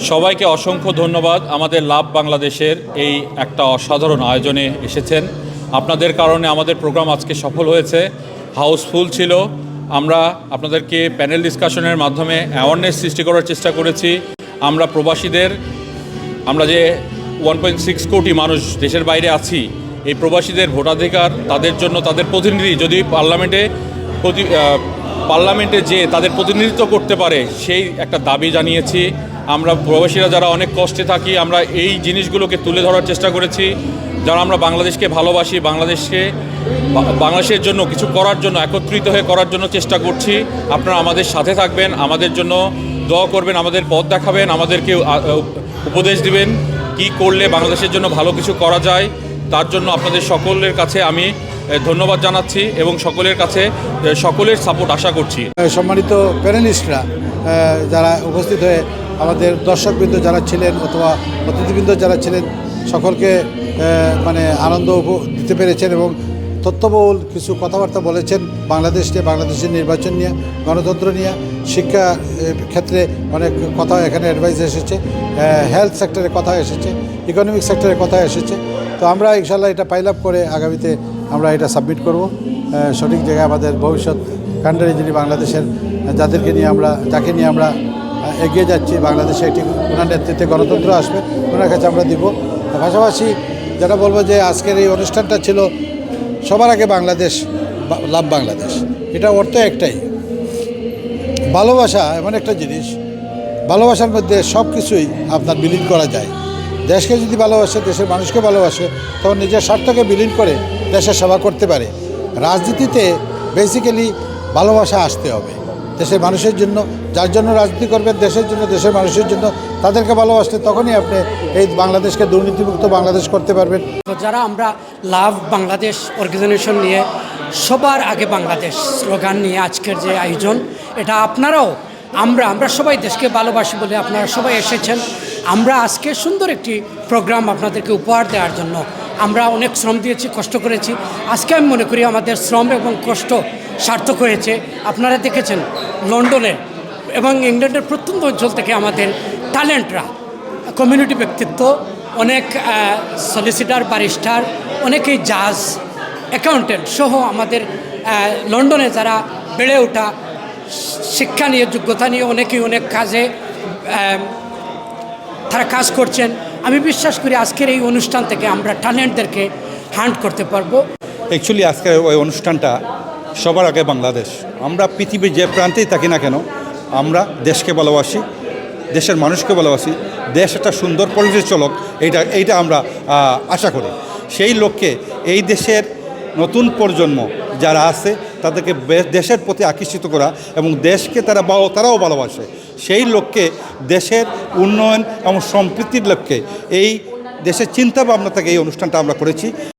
সবাইকে অসংখ্য ধন্যবাদ। আমাদের লাভ বাংলাদেশের এই একটা অসাধারণ আয়োজনে এসেছেন। আপনাদের কারণে আমাদের প্রোগ্রাম আজকে সফল হয়েছে। হাউসফুল ছিল। আমরা আপনাদেরকে প্যানেল ডিসকাশনের মাধ্যমে অ্যাওয়ারনেস সৃষ্টি করার চেষ্টা করেছি। আমরা প্রবাসীদের, আমরা যে ওয়ান পয়েন্ট সিক্স কোটি মানুষ দেশের বাইরে আছি, এই প্রবাসীদের ভোটাধিকার তাদের জন্য তাদের প্রতিনিধি যদি পার্লামেন্টে প্রতি পার্লামেন্টে যে তাদের প্রতিনিধিত্ব করতে পারে, সেই একটা দাবি জানিয়েছি। আমরা প্রবাসীরা যারা অনেক কষ্টে থাকি, আমরা এই জিনিসগুলোকে তুলে ধরার চেষ্টা করেছি। যারা আমরা বাংলাদেশকে ভালোবাসি, বাংলাদেশকে বাংলাদেশের জন্য কিছু করার জন্য, একত্রিত হয়ে করার জন্য চেষ্টা করছি। আপনারা আমাদের সাথে থাকবেন, আমাদের জন্য দোয়া করবেন, আমাদের পথ দেখাবেন, আমাদেরকে উপদেশ দিবেন কি করলে বাংলাদেশের জন্য ভালো কিছু করা যায়। তার জন্য আপনাদের সকলের কাছে আমি ধন্যবাদ জানাচ্ছি এবং সকলের কাছে সকলের সাপোর্ট আশা করছি। সম্মানিত প্যানেলিস্টরা যারা উপস্থিত হয়ে আমাদের দর্শকবৃন্দ যারা ছিলেন অথবা অতিথিবৃন্দ যারা ছিলেন, সকলকে মানে আনন্দ দিতে পেরেছেন এবং তথ্যবহুল কিছু কথাবার্তা বলেছেন বাংলাদেশ নিয়ে, বাংলাদেশের নির্বাচন নিয়ে, গণতন্ত্র নিয়ে, শিক্ষা ক্ষেত্রে অনেক কথা এখানে অ্যাডভাইস এসেছে হেলথ সেক্টরে কথা এসেছে ইকোনমিক সেক্টরে কথা এসেছে। তো আমরা ইনশাল্লাহ এটা পাইল আপ করে আগামীতে আমরা এটা সাবমিট করব। সঠিক জায়গায় আমাদের ভবিষ্যৎ কান্ডারি যিনি বাংলাদেশের যাদেরকে নিয়ে আমরা, যাকে নিয়ে আমরা এগিয়ে যাচ্ছি বাংলাদেশে একটি ওনার নেতৃত্বে গণতন্ত্র আসবে, ওনার কাছে আমরা দিব। পাশাপাশি যেটা বলব যে আজকের এই অনুষ্ঠানটা ছিল সবার আগে বাংলাদেশ লাভ বাংলাদেশ। এটা অর্থ একটাই। ভালোবাসা এমন একটা জিনিস, ভালোবাসার মধ্যে সব কিছুই আপনার বিলীন করা যায়। দেশকে যদি ভালোবাসে, দেশের মানুষকে ভালোবাসে, তখন নিজের স্বার্থকে বিলীন করে দেশের সেবা করতে পারে। রাজনীতিতে বেসিক্যালি ভালোবাসা আসতে হবে। দেশের মানুষের জন্য যার জন্য রাজনীতি করবেন দেশের জন্য, দেশের মানুষের জন্য, তাদেরকে ভালোবাসলে তখনই আপনি এই বাংলাদেশকে দুর্নীতিমুক্ত বাংলাদেশ করতে পারবেন। যারা আমরা লাভ বাংলাদেশ অর্গানাইজেশন নিয়ে সবার আগে বাংলাদেশ স্লোগান নিয়ে আজকের যে আয়োজন, এটা আপনারাও, আমরা আমরা সবাই দেশকে ভালোবাসি বলে আপনারা সবাই এসেছেন। আমরা আজকে সুন্দর একটি প্রোগ্রাম আপনাদেরকে উপহার দেওয়ার জন্য আমরা অনেক শ্রম দিয়েছি, কষ্ট করেছি। আজকে আমি মনে করি আমাদের শ্রম এবং কষ্ট সার্থক হয়েছে। আপনারা দেখেছেন লন্ডনের এবং ইংল্যান্ডের প্রত্যন্ত অঞ্চল থেকে আমাদের ট্যালেন্টরা কমিউনিটি ব্যক্তিত্ব, অনেক সলিসিটার ব্যারিস্টার অনেকেই জাজ অ্যাকাউন্টেন্ট সহ আমাদের লন্ডনে যারা বেড়ে ওঠা, শিক্ষা নিয়ে, যোগ্যতা নিয়ে অনেকেই অনেক কাজে তারা কাজ করছেন। আমি বিশ্বাস করি আজকের এই অনুষ্ঠান থেকে আমরা ট্যালেন্টদেরকে হান্ট করতে পারব। অ্যাকচুয়ালি আজকের ওই অনুষ্ঠানটা সবার আগে বাংলাদেশ। আমরা পৃথিবীর যে প্রান্তেই থাকি না কেন আমরা দেশকে ভালোবাসি, দেশের মানুষকে ভালোবাসি, দেশ একটা সুন্দর পরিবেশ চলক, এইটা এইটা আমরা আশা করি। সেই লক্ষ্যে এই দেশের নতুন প্রজন্ম যারা আছে, তাদেরকে দেশের প্রতি আকর্ষিত করা এবং দেশকে তারা বা- তারাও ভালোবাসে, সেই লক্ষ্যে দেশের উন্নয়ন এবং সম্প্রীতির লক্ষ্যে এই দেশের চিন্তা ভাবনা থেকে এই অনুষ্ঠানটা আমরা করেছি।